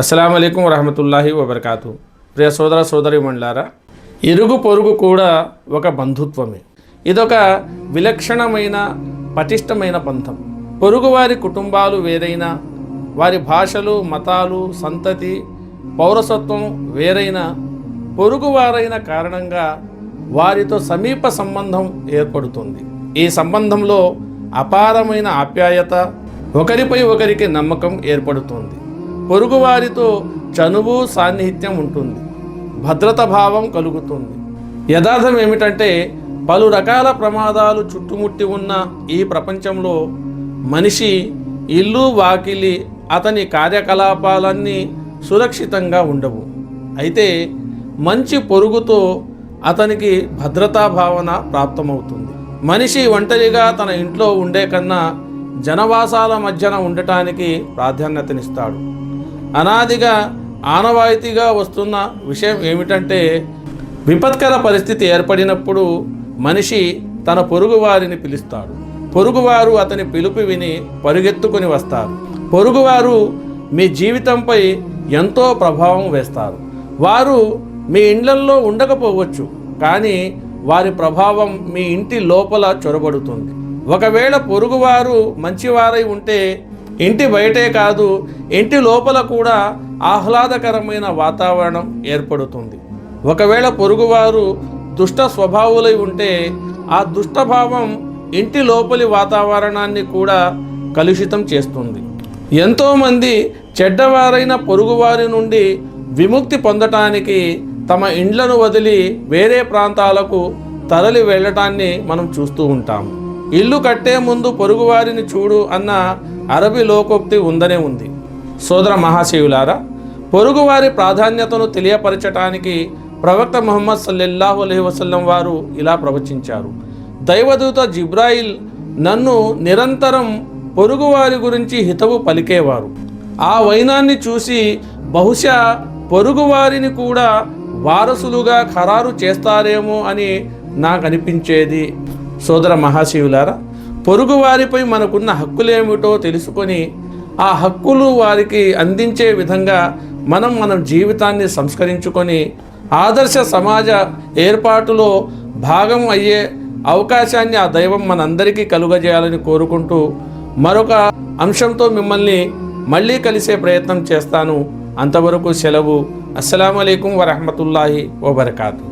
అస్సలం అయికం వరహమతుల్లాహి వబర్కాతు. ప్రియ సోదర సోదరి మండలారా ఇరుగు పొరుగు కూడా ఒక బంధుత్వమే. ఇదొక విలక్షణమైన పటిష్టమైన పంథం పొరుగువారి కుటుంబాలు వేరైనా వారి భాషలు మతాలు సంతతి పౌరసత్వం వేరైనా పొరుగువారైన కారణంగా వారితో సమీప సంబంధం ఏర్పడుతుంది. ఈ సంబంధంలో అపారమైన ఆప్యాయత ఒకరిపై ఒకరికి నమ్మకం ఏర్పడుతుంది. పొరుగువారితో చనువు సాన్నిహిత్యం ఉంటుంది. భద్రత భావం కలుగుతుంది. యథార్థం ఏమిటంటే పలు రకాల ప్రమాదాలు చుట్టుముట్టి ఉన్న ఈ ప్రపంచంలో మనిషి ఇల్లు వాకిలి అతని కార్యకలాపాలన్నీ సురక్షితంగా ఉండవు. అయితే మంచి పొరుగుతో అతనికి భద్రతా భావన ప్రాప్తమవుతుంది. మనిషి ఒంటరిగా తన ఇంట్లో ఉండే కన్నా జనవాసాల మధ్యన ఉండటానికి ప్రాధాన్యతనిస్తాడు. అనాదిగా ఆనవాయితీగా వస్తున్న విషయం ఏమిటంటే విపత్కర పరిస్థితి ఏర్పడినప్పుడు మనిషి తన పొరుగువారిని పిలుస్తాడు. పొరుగువారు అతని పిలుపు విని పరుగెత్తుకుని వస్తారు. పొరుగువారు మీ జీవితంపై ఎంతో ప్రభావం వేస్తారు. వారు మీ ఇండ్లల్లో ఉండకపోవచ్చు కానీ వారి ప్రభావం మీ ఇంటి లోపల చొరబడుతుంది. ఒకవేళ పొరుగువారు మంచివారై ఉంటే ఇంటి బయటే కాదు ఇంటి లోపల కూడా ఆహ్లాదకరమైన వాతావరణం ఏర్పడుతుంది. ఒకవేళ పొరుగువారు దుష్ట స్వభావులై ఉంటే ఆ దుష్టభావం ఇంటి లోపలి వాతావరణాన్ని కూడా కలుషితం చేస్తుంది. ఎంతోమంది చెడ్డవారైన పొరుగువారి నుండి విముక్తి పొందటానికి తమ ఇండ్లను వదిలి వేరే ప్రాంతాలకు తరలి వెళ్ళటాన్ని మనం చూస్తూ ఉంటాం. ఇల్లు కట్టే ముందు పొరుగువారిని చూడు అన్న అరబీ లోకోక్తి ఉందనే ఉంది. సోదర మహాశివులారా పొరుగువారి ప్రాధాన్యతను తెలియపరచటానికి ప్రవక్త ముహమ్మద్ సల్లెల్లాహు అలహి వసల్లం వారు ఇలా ప్రవచించారు. దైవదూత జిబ్రాయిల్ నన్ను నిరంతరం పొరుగువారి గురించి హితవు పలికేవారు. ఆ వైనాన్ని చూసి బహుశా పొరుగువారిని కూడా వారసులుగా ఖరారు చేస్తారేమో అని నాకు అనిపించేది సోదర మహాశివులారా పొరుగువారిపై మనకున్న హక్కులేమిటో తెలుసుకొని ఆ హక్కులు వారికి అందించే విధంగా మనం మన జీవితాన్ని సంస్కరించుకొని ఆదర్శ సమాజ ఏర్పాటులో భాగం అయ్యే అవకాశాన్ని ఆ దైవం మనందరికీ కలుగజేయాలని కోరుకుంటూ మరొక అంశంతో మిమ్మల్ని మళ్ళీ కలిసే ప్రయత్నం చేస్తాను. అంతవరకు సెలవు. అస్సలం అయికం వరహమతుల్లాహి వబర్కాతు.